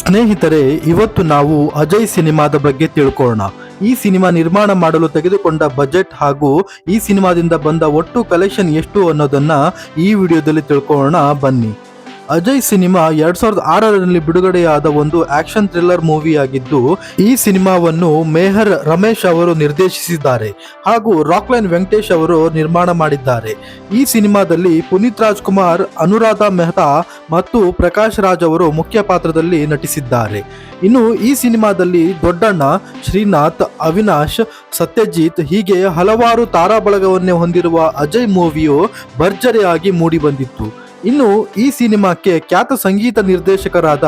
ಸ್ನೇಹಿತರೆ, ಇವತ್ತು ನಾವು ಅಜಯ್ ಸಿನಿಮಾದ ಬಗ್ಗೆ ತಿಳ್ಕೊಳ್ಳೋಣ. ಈ ಸಿನಿಮಾ ನಿರ್ಮಾಣ ಮಾಡಲು ತೆಗೆದುಕೊಂಡ ಬಜೆಟ್ ಹಾಗೂ ಈ ಸಿನಿಮಾದಿಂದ ಬಂದ ಒಟ್ಟು ಕಲೆಕ್ಷನ್ ಎಷ್ಟು ಅನ್ನೋದನ್ನ ಈ ವಿಡಿಯೋದಲ್ಲಿ ತಿಳ್ಕೊಳ್ಳೋಣ. ಬನ್ನಿ. ಅಜಯ್ ಸಿನಿಮಾ ಎರಡ್ ಸಾವಿರದ ಆರರಲ್ಲಿ ಬಿಡುಗಡೆಯಾದ ಒಂದು ಆಕ್ಷನ್ ಥ್ರಿಲ್ಲರ್ ಮೂವಿ ಆಗಿದ್ದು ಈ ಸಿನಿಮಾವನ್ನು ಮೇಹರ್ ರಮೇಶ್ ಅವರು ನಿರ್ದೇಶಿಸಿದ್ದಾರೆ ಹಾಗೂ ರಾಕ್ಲೈನ್ ವೆಂಕಟೇಶ್ ಅವರು ನಿರ್ಮಾಣ ಮಾಡಿದ್ದಾರೆ. ಈ ಸಿನಿಮಾದಲ್ಲಿ ಪುನೀತ್ ರಾಜ್ಕುಮಾರ್, ಅನುರಾಧ ಮೆಹ್ತಾ ಮತ್ತು ಪ್ರಕಾಶ್ ರಾಜ್ ಅವರು ಮುಖ್ಯ ಪಾತ್ರದಲ್ಲಿ ನಟಿಸಿದ್ದಾರೆ. ಇನ್ನು ಈ ಸಿನಿಮಾದಲ್ಲಿ ದೊಡ್ಡಣ್ಣ, ಶ್ರೀನಾಥ್, ಅವಿನಾಶ್, ಸತ್ಯಜಿತ್ ಹೀಗೆ ಹಲವಾರು ತಾರಾ ಬಳಗವನ್ನೇ ಹೊಂದಿರುವ ಅಜಯ್ ಮೂವಿಯು ಭರ್ಜರಿಯಾಗಿ ಮೂಡಿಬಂದಿತ್ತು. ಇನ್ನು ಈ ಸಿನಿಮಾಕ್ಕೆ ಖ್ಯಾತ ಸಂಗೀತ ನಿರ್ದೇಶಕರಾದ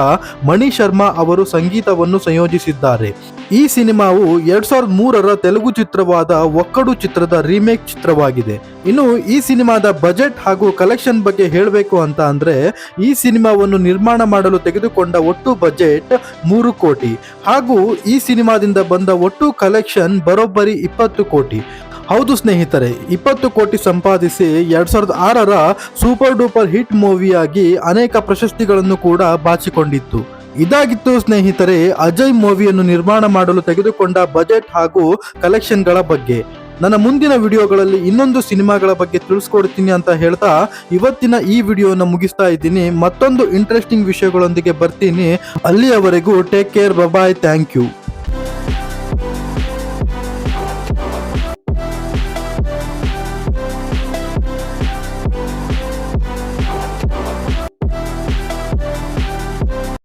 ಮಣಿ ಶರ್ಮಾ ಅವರು ಸಂಗೀತವನ್ನು ಸಂಯೋಜಿಸಿದ್ದಾರೆ. ಈ ಸಿನಿಮಾವು ಎರಡ್ ಸಾವಿರದ ಮೂರರ ತೆಲುಗು ಚಿತ್ರವಾದ ಒಕ್ಕಡು ಚಿತ್ರದ ರೀಮೇಕ್ ಚಿತ್ರವಾಗಿದೆ. ಇನ್ನು ಈ ಸಿನಿಮಾದ ಬಜೆಟ್ ಹಾಗೂ ಕಲೆಕ್ಷನ್ ಬಗ್ಗೆ ಹೇಳಬೇಕು ಅಂತ ಅಂದ್ರೆ ಈ ಸಿನಿಮಾವನ್ನು ನಿರ್ಮಾಣ ಮಾಡಲು ತೆಗೆದುಕೊಂಡ ಒಟ್ಟು ಬಜೆಟ್ ಮೂರು ಕೋಟಿ. ಹಾಗೂ ಈ ಸಿನಿಮಾದಿಂದ ಬಂದ ಒಟ್ಟು ಕಲೆಕ್ಷನ್ ಬರೋಬ್ಬರಿ ಇಪ್ಪತ್ತು ಕೋಟಿ. ಹೌದು ಸ್ನೇಹಿತರೆ, ಇಪ್ಪತ್ತು ಕೋಟಿ ಸಂಪಾದಿಸಿ ಎರಡ್ ಸಾವಿರದ ಆರರ ಸೂಪರ್ ಡೂಪರ್ ಹಿಟ್ ಮೂವಿಯಾಗಿ ಅನೇಕ ಪ್ರಶಸ್ತಿಗಳನ್ನು ಕೂಡ ಬಾಚಿಕೊಂಡಿತ್ತು. ಇದಾಗಿತ್ತು ಸ್ನೇಹಿತರೆ, ಅಜಯ್ ಮೂವಿಯನ್ನು ನಿರ್ಮಾಣ ಮಾಡಲು ತೆಗೆದುಕೊಂಡ ಬಜೆಟ್ ಹಾಗೂ ಕಲೆಕ್ಷನ್ಗಳ ಬಗ್ಗೆ. ನನ್ನ ಮುಂದಿನ ವಿಡಿಯೋಗಳಲ್ಲಿ ಇನ್ನೊಂದು ಸಿನಿಮಾಗಳ ಬಗ್ಗೆ ತಿಳಿಸ್ಕೊಡ್ತೀನಿ ಅಂತ ಹೇಳ್ತಾ ಇವತ್ತಿನ ಈ ವಿಡಿಯೋನ ಮುಗಿಸ್ತಾ ಇದ್ದೀನಿ. ಮತ್ತೊಂದು ಇಂಟ್ರೆಸ್ಟಿಂಗ್ ವಿಷಯಗಳೊಂದಿಗೆ ಬರ್ತೀನಿ. ಅಲ್ಲಿಯವರೆಗೂ take care bye bye thank you